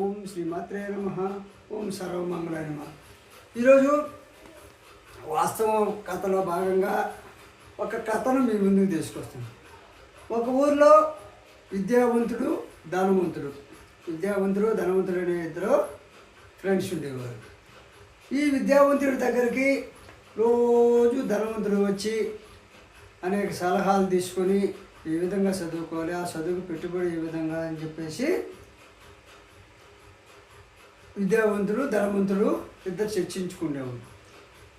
ఓం శ్రీ మాత్రే నమ ఓం సర్వమంగళాయ నమ. ఈరోజు వాస్తవం కథలో భాగంగా ఒక కథను మీ ముందుకు తీసుకొస్తాను. ఒక ఊర్లో విద్యావంతుడు ధనవంతుడు. విద్యావంతుడు ధనవంతుడు అనే ఇద్దరు ఫ్రెండ్స్ ఉండేవారు. ఈ విద్యావంతుడి దగ్గరికి రోజు ధనవంతుడు వచ్చి అనేక సలహాలు తీసుకొని ఏ విధంగా చదువుకోవాలి ఆ చదువుకు పెట్టుబడి ఏ విధంగా అని చెప్పేసి విద్యావంతుడు ధనవంతుడు ఇద్దరు చర్చించుకునేవాడు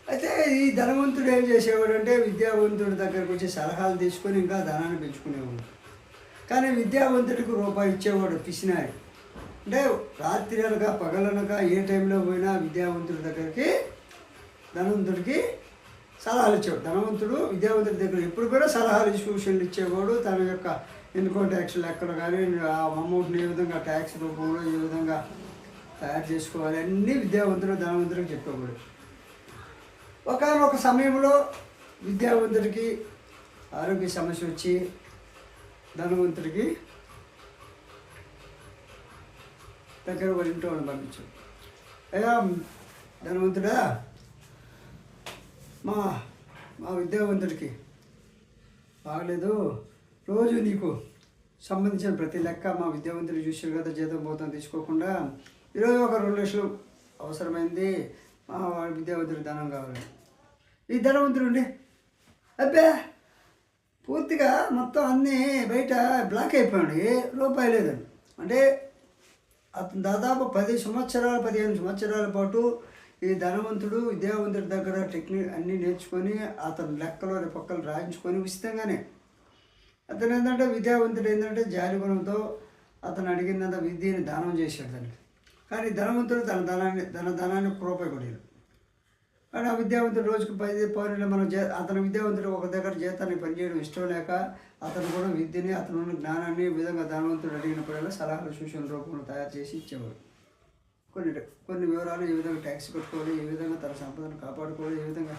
అయితే ఈ ధనవంతుడు ఏం చేసేవాడు అంటే విద్యావంతుడి దగ్గరకు వచ్చి సలహాలు తీసుకొని ఇంకా ధనాన్ని పెంచుకునేవాడు. కానీ విద్యావంతుడికి రూపాయి ఇచ్చేవాడు పిసినారి అంటే రాత్రి అనక పగలనక ఏ టైంలో పోయినా విద్యావంతుడి దగ్గరికి ధనవంతుడికి సలహాలు ఇచ్చేవాడు. ధనవంతుడు విద్యావంతుడి దగ్గర ఎప్పుడు కూడా సలహాలు సూచనలు ఇచ్చేవాడు. తన యొక్క ఇన్కమ్ ట్యాక్స్ లెక్కలు కానీ ఆ అమౌంట్ని ఏ విధంగా ట్యాక్స్ రూపంలో ఏ విధంగా తయారు చేసుకోవాలి. అన్నీ విద్యావంతుడు ధనవంతుడికి చెప్పేవాడు ఒకనొక సమయంలో విద్యావంతుడికి ఆరోగ్య సమస్య వచ్చి ధనవంతుడికి దగ్గర వాళ్ళ ఇంట్లో వాళ్ళని పంపించాడు. అయ్యా ధనవంతుడా మా మా విద్యావంతుడికి బాగలేదు. రోజు నీకు సంబంధించిన ప్రతి లెక్క మా విద్యావంతుడు చూసారు కదా జీతం పోతాం తీసుకోకుండా. ఈరోజు ఒక రెండు లక్షలు అవసరమైంది. మా వాడి ధనం కావాలి. ఈ ధనవంతుడు ఉండి అబ్బే పూర్తిగా మొత్తం అన్నీ బయట బ్లాక్ అయిపోయాడు. రూపాయి లేదండి అంటే అతను దాదాపు పది సంవత్సరాలు పదిహేను సంవత్సరాల పాటు ఈ ధనవంతుడు విద్యావంతుడి దగ్గర టెక్నిక్ అన్నీ నేర్చుకొని అతను లెక్కలో పక్కలు రాయించుకొని ఉచితంగానే. అతను ఏంటంటే విద్యావంతుడు ఏంటంటే జాలిగుణంతో అతను అడిగినంత విద్యని దానం చేశాడు దానికి కానీ ధనవంతుడు తన ధనాన్ని తన ధనాన్ని రూపాయి కానీ ఆ విద్యావంతుడు రోజుకు పది పౌరులు మనం జే అతను విద్యావంతుడు ఒక దగ్గర జీతాన్ని పనిచేయడం ఇష్టం లేక అతను కూడా విద్యని అతను ఉన్న జ్ఞానాన్ని విధంగా ధనవంతుడు అడిగినప్పుడల్లా సలహాలు సూచనల రూపంలో తయారు చేసి ఇచ్చేవాడు. కొన్ని కొన్ని వివరాలు ఏ విధంగా ట్యాక్స్ కట్టుకోవాలి ఏ విధంగా తన సంపదను కాపాడుకోవాలి ఏ విధంగా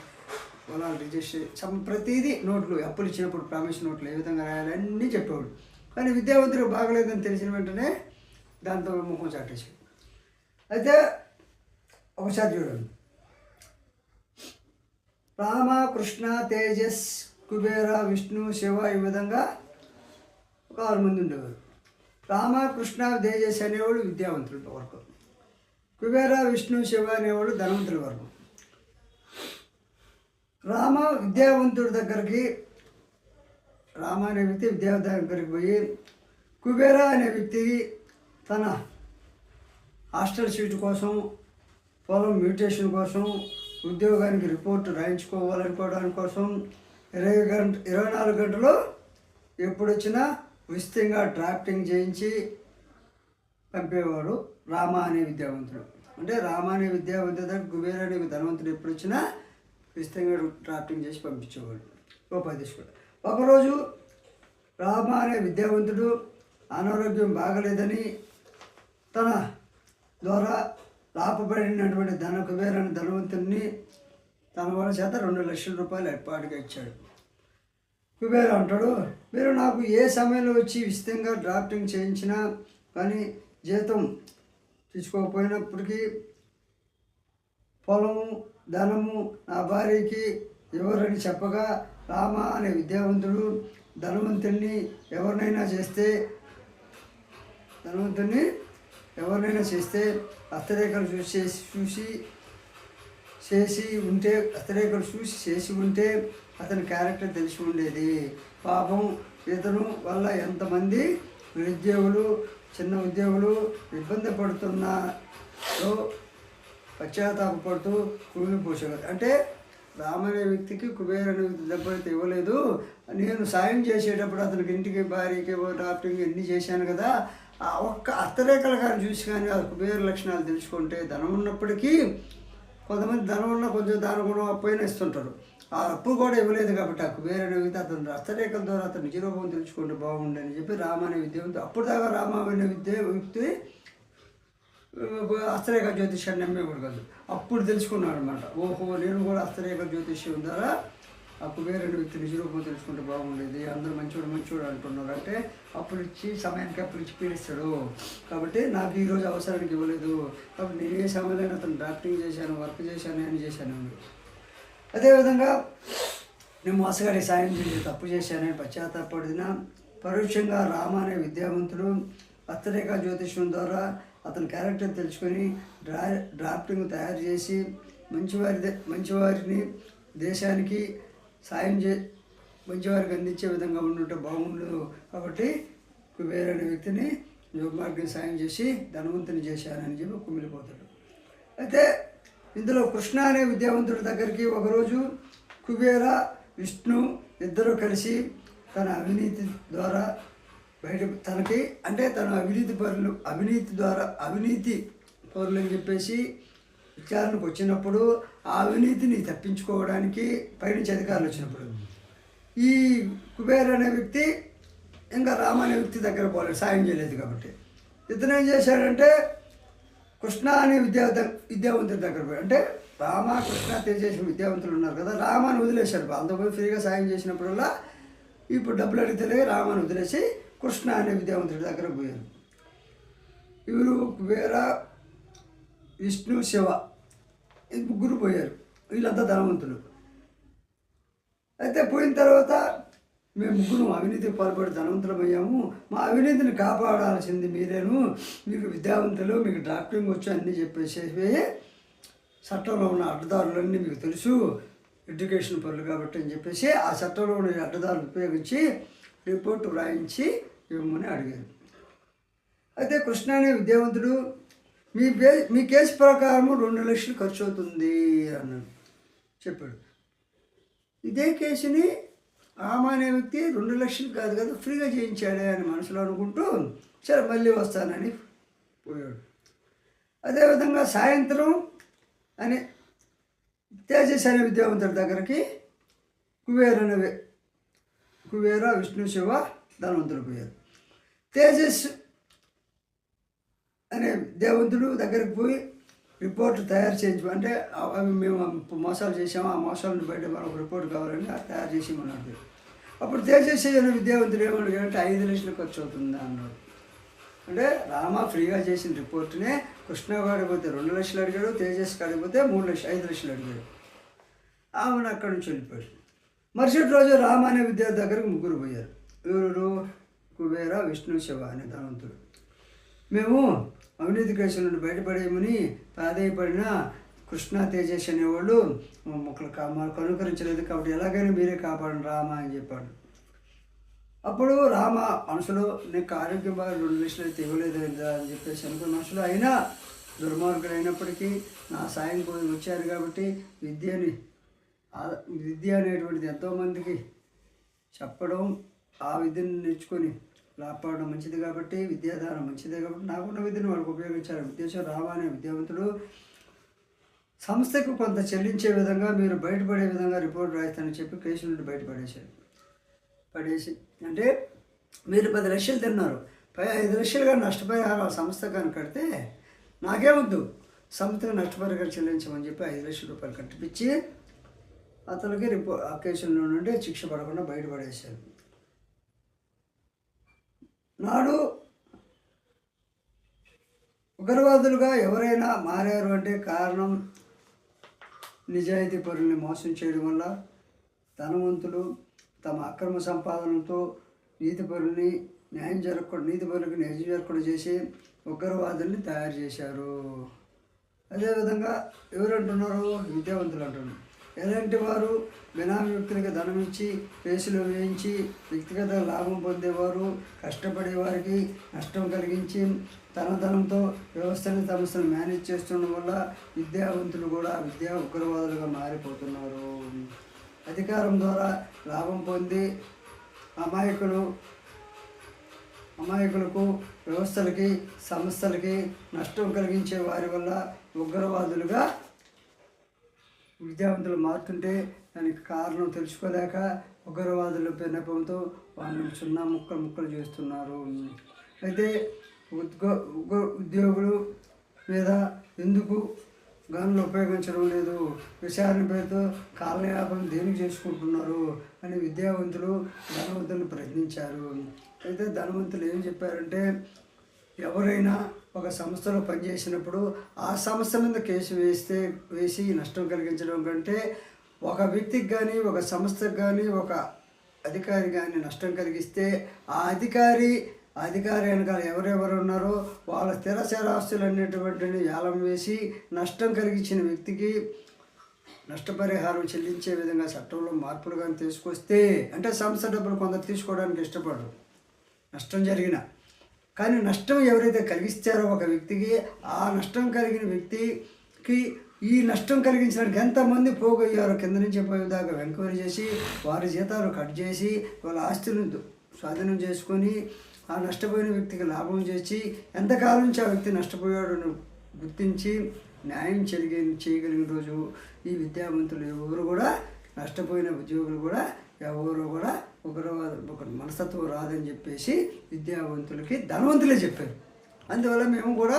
పొలాలు రిజిస్టర్ ప్రతిదీ నోట్లు అప్పులు ఇచ్చినప్పుడు ప్రామిస్ నోట్లు ఏ విధంగా రాయాలి అన్నీ చెప్పేవాడు. కానీ విద్యావంతుడు బాగలేదని తెలిసిన వెంటనే దాంతో ముఖం చాటేసాడు అయితే ఒకసారి చూడండి. రామ కృష్ణ తేజస్ కుబేర విష్ణు శివ ఈ విధంగా ఒక ఆరు మంది ఉండేవారు. రామ కృష్ణ తేజస్ అనేవాడు విద్యావంతుల వరకు కుబేర విష్ణు శివ అనేవాడు ధనవంతుల వరకు రామ విద్యావంతుడి దగ్గరికి రామ అనే వ్యక్తి విద్యావంతుడి దగ్గరికి పోయి కుబేర అనే వ్యక్తి తన హాస్టల్ సీటు కోసం పొలం మ్యూటేషన్ కోసం ఉద్యోగానికి రిపోర్ట్ రాయించుకోవాలనుకోవడానికి కోసం ఇరవై గంట ఇరవై నాలుగు గంటలు ఎప్పుడు వచ్చినా ఉచితంగా డ్రాఫ్టింగ్ చేయించి పంపేవాడు రామ అనే విద్యావంతుడు. అంటే రామ అనే విద్యావంతుడు కుబేర అనే ధనవంతుడు ఎప్పుడు వచ్చినా ఉచితంగా డ్రాఫ్టింగ్ చేసి పంపించేవాడు ఉపాధ్యక్షుడు ఒకరోజు రామ అనే విద్యావంతుడు అనారోగ్యం బాగలేదని తన ద్వారా లాభపడినటువంటి ధన కుబేరని ధనవంతుని తన వాళ్ళ చేత రెండు లక్షల రూపాయలు ఏర్పాటుగా ఇచ్చాడు. కుబేర్ అంటాడు మీరు నాకు ఏ సమయంలో వచ్చి విస్తృతంగా డ్రాఫ్టింగ్ చేయించినా కానీ జీతం తీసుకోకపోయినప్పటికీ పొలము ధనము నా భార్యకి ఎవరని చెప్పగా రామ అనే విద్యావంతుడు ధనవంతుడిని ఎవరినైనా చేస్తే ధనవంతుడిని ఎవరినైనా చేస్తే హస్తరేఖలు చూసి చూసి చేసి ఉంటే హస్తరేఖలు చూసి చేసి ఉంటే అతని క్యారెక్టర్ తెలిసి ఉండేది. పాపం ఇతను వల్ల ఎంతమంది నిరుద్యోగులు చిన్న ఉద్యోగులు ఇబ్బంది పడుతున్నారో పశ్చాత్తాపడుతూ కూలిపోసేవారు అంటే రామనే వ్యక్తికి కుబేర అనే వ్యక్తి దెబ్బైతే ఇవ్వలేదు. నేను సాయం చేసేటప్పుడు అతనికి ఇంటికి భార్యకి డాక్టర్కి ఎన్ని చేశాను కదా. ఒక్క అత్తరేఖలు కానీ చూసి కానీ ఆ కుబేర లక్షణాలు తెలుసుకుంటే ధనం ఉన్నప్పటికీ కొంతమంది ధనం ఉన్న కొంచెం దాని కూడా అప్పైన ఇస్తుంటారు. ఆ అప్పు కూడా ఇవ్వలేదు కాబట్టి ఆ కుబేర విద్య అతను హస్తరేఖల ద్వారా అతను నిజరూపం తెలుసుకుంటే బాగుండే అని చెప్పి రామ అనే విద్య ఉంది అప్పుడు దాకా రామ అనే విద్య వ్యక్తి? హస్తరేఖ జ్యోతిష్యాన్ని నమ్మేవాడు కాదు. అప్పుడు తెలుసుకున్నాడు అనమాట ఓహో నేను కూడా హస్తరేఖ జ్యోతిష్యం ద్వారా ఆ రెండు వ్యక్తులు నిజ రూపం తెలుసుకుంటే బాగుండేది. అందరూ మంచివాడు మంచివాడు అంటున్నారు. అంటే అప్పుడు ఇచ్చి సమయానికి అప్పుడు ఇచ్చి పీడిస్తాడు. కాబట్టి నాకు ఈరోజు అవసరానికి ఇవ్వలేదు. కాబట్టి నేను ఏ సమయంలో అతను డ్రాఫ్టింగ్ చేశాను వర్క్ చేశాను అని. చేశాను అదేవిధంగా నేను మోసగాడి సాయం చేసి తప్పు చేశానని పశ్చాత్తాపడిన పరోక్షంగా రామ అనే విద్యావంతుడు హస్తరేఖ జ్యోతిష్యం ద్వారా అతని క్యారెక్టర్ తెలుసుకొని డ్రా డ్రాఫ్టింగ్ తయారు చేసి మంచివారి మంచివారిని దేశానికి సాయం చే మంచివారికి అందించే విధంగా ఉండటం బాగుండదు కాబట్టి కుబేర్ అనే వ్యక్తిని యోగమార్గం సాయం చేసి ధనవంతుని చేశానని చెప్పి కుమిలిపోతాడు. అయితే ఇందులో కృష్ణ అనే విద్యావంతుడి దగ్గరికి ఒకరోజు కుబేర విష్ణు ఇద్దరు కలిసి తన అవినీతి ద్వారా బయట తనకి అంటే తన అవినీతి పరులు అవినీతి ద్వారా అవినీతి పరులు అని చెప్పేసి విచారణకు వచ్చినప్పుడు ఆ అవినీతిని తప్పించుకోవడానికి పైనుంచి అధికారులు వచ్చినప్పుడు. ఈ కుబేర్ అనే వ్యక్తి ఇంకా రామ అనే వ్యక్తి దగ్గర పోలేదు సాయం చేయలేదు కాబట్టి. ఇతను ఏం చేశాడంటే కృష్ణ అనే విద్యా విద్యావంతుడి దగ్గర పోయి అంటే రామ కృష్ణ తెలియజేసిన విద్యావంతులు ఉన్నారు కదా రామాని వదిలేశాడు. వాళ్ళతో పోయి ఫ్రీగా సాయం చేసినప్పుడల్లా ఇప్పుడు డబ్బులు అడిగితే రామాను వదిలేసి కృష్ణ అనే విద్యావంతుడి దగ్గర పోయారు. ఇವರು వేరే విష్ణు శివ ఈ ముగ్గురు పోయారు. వీళ్ళంతా ధనవంతులు. అయితే పోయిన తర్వాత మేము ముగ్గురు అవినీతికి పాల్పడి ధనవంతులమయ్యాము మా అవినీతిని కాపాడాల్సింది మీరేను. మీకు విద్యావంతులు మీకు డాక్టరింగ్ వచ్చు అన్నీ చెప్పేసి చట్టంలో ఉన్న అడ్డదారులన్నీ మీకు తెలుసు. ఎడ్యుకేషన్ పనులు కాబట్టి అని చెప్పేసి ఆ చట్టంలో ఉన్న అడ్డదారులు ఉపయోగించి రిపోర్ట్ వ్రాయించి ఇవ్వమని అడిగారు. అయితే కృష్ణ అనే విద్యావంతుడు మీ బే మీ కేసు ప్రకారం రెండు లక్షలు ఖర్చు అవుతుంది అన్నాడు. చెప్పాడు. ఇదే కేసుని ఆమె అనే వ్యక్తి రెండు లక్షలు కాదు కదా ఫ్రీగా చేయించాడే అని మనసులో అనుకుంటూ సరే మళ్ళీ వస్తానని పోయాడు. అదేవిధంగా సాయంత్రం అని తేజస్ అనే విద్యావంతుడి దగ్గరికి కుబేర్ అనే కుబేర విష్ణు శివ ధనవంతుడు పోయారు. తేజస్ దేవంతుడు దగ్గరికి పోయి రిపోర్ట్ తయారు చేయించు అంటే అవి మేము మోసాలు చేసాము ఆ మోసాలను బయట మనకు రిపోర్ట్ కావాలని తయారు చేసి అన్నాడు అప్పుడు తేజస్వి విద్యావంతుడు ఏమన్నాడు అంటే ఐదు లక్షలు ఖర్చు అవుతుంది అన్నాడు. అంటే రామ ఫ్రీగా చేసిన రిపోర్ట్నే కృష్ణ గారికి పోతే రెండు లక్షలు అడిగాడు తేజస్ కాడిపోతే మూడు లక్షలు ఐదు లక్షలు అడిగాడు. ఆమెను అక్కడి నుంచి వెళ్ళిపోయాడు. మరుసటి రోజు రామ అనే విద్యార్థి దగ్గరకు ముగ్గురు పోయారు. ఎవరు? కుబేర విష్ణు శివ అనే ధనవంతుడు. మేము అవినీతి కేసుల నుండి బయటపడేయమని ప్రాధేయపడిన కృష్ణ తేజస్ అనేవాళ్ళు మొక్కలు కా మాకు అనుకరించలేదు కాబట్టి ఎలాగైనా మీరే కాపాడండి రామ అని చెప్పాడు. అప్పుడు రామ మనసులో నీకు ఆరోగ్యం బాగా రెండు లక్షలు అయితే ఇవ్వలేదు అని చెప్పేసి అనుకున్న మనసులో అయినా దుర్మార్గులు అయినప్పటికీ నా సాయం కోసం వచ్చారు కాబట్టి విద్యని ఆ- విద్య అనేటువంటిది ఎంతోమందికి చెప్పడం ఆ విద్యను నేర్చుకొని లాభపడడం మంచిది కాబట్టి విద్యాదానం మంచిదే కాబట్టి నాకున్న విద్యను వాళ్ళకి ఉపయోగించారు విద్యాచర్ రామ విద్యావంతుడు సంస్థకు కొంత చెల్లించే విధంగా మీరు బయటపడే విధంగా రిపోర్ట్ రాయిస్తానని చెప్పి కేసు నుండి బయటపడేశారు. పడేసి అంటే మీరు పది లక్షలు తిన్నారు. పై ఐదు లక్షలుగా నష్టపరిహారం సంస్థ కానీ కడితే నాకేమొద్దు సంస్థకు నష్టపరిహారం చెల్లించమని చెప్పి ఐదు లక్షల రూపాయలు కట్టిపించి అతనికి రిపో ఆ కేసులో నుండి శిక్ష పడకుండా బయటపడేశారు. నాడు ఉగ్రవాదులుగా ఎవరైనా మారారు అంటే కారణం నిజాయితీ పరుల్ని మోసం చేయడం వల్ల ధనవంతులు తమ అక్రమ సంపాదనతో నీతి పరుల్ని న్యాయం జరగకుండా నీతి పరులకు న్యాయం జరగకుండా చేసి ఉగ్రవాదుల్ని తయారు చేశారు. అదేవిధంగా ఎవరు అంటున్నారు విద్యావంతులు అంటున్నారు. ఎలాంటి వారు బినామీ వ్యక్తులకు ధనం ఇచ్చి కేసులు వేయించి వ్యక్తిగత లాభం పొందేవారు కష్టపడే వారికి నష్టం కలిగించి తన ధనంతో వ్యవస్థని సంస్థను మేనేజ్ చేస్తుండడం వల్ల విద్యావంతులు కూడా విద్యా ఉగ్రవాదులుగా మారిపోతున్నారు. అధికారం ద్వారా లాభం పొంది అమాయకులు అమాయకులకు వ్యవస్థలకి సంస్థలకి నష్టం కలిగించే వారి వల్ల ఉగ్రవాదులుగా విద్యావంతులు మారుతుంటే దానికి కారణం తెలుసుకోలేక ఉగ్రవాదుల నెపంతో వాళ్ళని చిన్న ముక్కలు ముక్కలు చేస్తున్నారు. అయితే ఉద్గో ఉద్యోగులు మీద ఎందుకు గనులు ఉపయోగించడం లేదు? విచారణ పేరుతో కాలయాపం దేనికి చేసుకుంటున్నారు? అని విద్యావంతులు ధనవంతులు ప్రశ్నించారు. అయితే ధనవంతులు ఏం చెప్పారంటే ఎవరైనా ఒక సంస్థలో పనిచేసినప్పుడు ఆ సంస్థ మీద కేసు వేస్తే వేసి నష్టం కలిగించడం కంటే ఒక వ్యక్తికి కానీ ఒక సంస్థకు కానీ ఒక అధికారి కానీ నష్టం కలిగిస్తే ఆ అధికారి అధికారి వెనకాల ఎవరెవరు ఉన్నారో వాళ్ళ స్థిరచర ఆస్తులు అనేటువంటిని ఏలం వేసి నష్టం కలిగించిన వ్యక్తికి నష్టపరిహారం చెల్లించే విధంగా చట్టంలో మార్పులు కానీ తీసుకొస్తే అంటే సంస్థ డబ్బులు కొంత తీసుకోవడానికి ఇష్టపడరు. నష్టం జరిగిన కానీ నష్టం ఎవరైతే కలిగిస్తారో ఒక వ్యక్తికి ఆ నష్టం కలిగిన వ్యక్తికి ఈ నష్టం కలిగించడానికి ఎంతమంది పోగొయ్యారో కింద నుంచి పోయేదాకా ఎంక్వైరీ చేసి వారి జీతాలు కట్ చేసి వాళ్ళ ఆస్తులను స్వాధీనం చేసుకొని ఆ నష్టపోయిన వ్యక్తికి లాభం చేసి ఎంతకాలం నుంచి ఆ వ్యక్తి నష్టపోయాడని గుర్తించి న్యాయం చెలిగి చేయగలిగిన రోజు ఈ విద్యావంతులు ఎవరు కూడా నష్టపోయిన ఉద్యోగులు కూడా ఎవరు కూడా ఒకరు ఒక మనస్తత్వం రాదని చెప్పేసి విద్యావంతులకి ధనవంతులే చెప్పారు. అందువల్ల మేము కూడా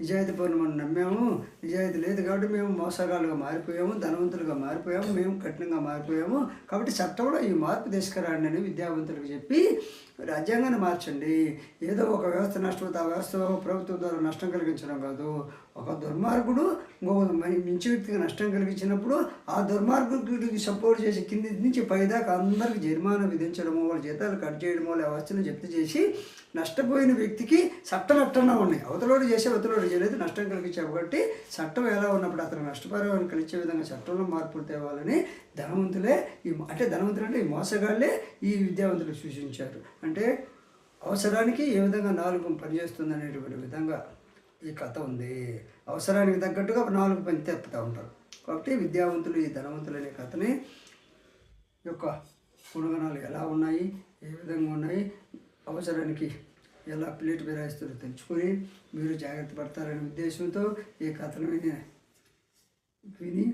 నిజాయితీ పౌర్ణమని నమ్మాము. నిజాయితీ లేదు కాబట్టి మేము మోసగాళ్ళుగా మారిపోయాము ధనవంతులుగా మారిపోయాము మేము కఠినంగా మారిపోయాము. కాబట్టి చట్టంలో ఈ మార్పు తీసుకురండి అని విద్యావంతులకు చెప్పి రాజ్యాంగాన్ని మార్చండి. ఏదో ఒక వ్యవస్థ నష్టపోతే ఆ వ్యవస్థ ప్రభుత్వం ద్వారా నష్టం కలిగించడం కాదు. ఒక దుర్మార్గుడు ఇంకో మించి వ్యక్తికి నష్టం కలిగించినప్పుడు ఆ దుర్మార్గుడికి సపోర్ట్ చేసి కింది నుంచి పైదాకా అందరికి జరిమానా విధించడము వాళ్ళ జీతాలు కట్ చేయడమో వ్యవస్థను జప్తు చేసి నష్టపోయిన వ్యక్తికి చట్ట ఎట్టన్నా ఉన్నాయి. అవతలోడు చేసే అవతలోడు చేయలేదు. నష్టం కలిగించావు కాబట్టి చట్టం ఎలా ఉన్నప్పుడు అతను నష్టపరిహారం కలిగించే విధంగా చట్టంలో మార్పులు తేవాలని ధనవంతులే ఈ అంటే ధనవంతులు అంటే ఈ మోసగాళ్ళే ఈ విద్యావంతులు సూచించారు. అంటే అవసరానికి ఏ విధంగా నాలుగు పనిచేస్తుంది అనేటువంటి విధంగా ఈ కథ ఉంది. అవసరానికి తగ్గట్టుగా నాలుగు పని తెప్పుతూ ఉంటారు. కాబట్టి విద్యావంతులు ఈ ధనవంతులు అనే కథని యొక్క గుణగణాలు ఎలా ఉన్నాయి ఏ విధంగా ఉన్నాయి అవసరానికి ఎలా ప్లేట్ విరాయిస్తారో తెలుసుకొని మీరు జాగ్రత్త పడతారనే ఉద్దేశంతో ఈ కథను విని విని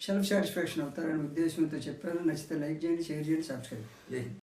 సెల్ఫ్ సాటిస్ఫాక్షన్ అవుతారనే ఉద్దేశంతో చెప్పాను. నచ్చితే లైక్ చేయండి షేర్ చేయండి సబ్స్క్రైబ్ చేయండి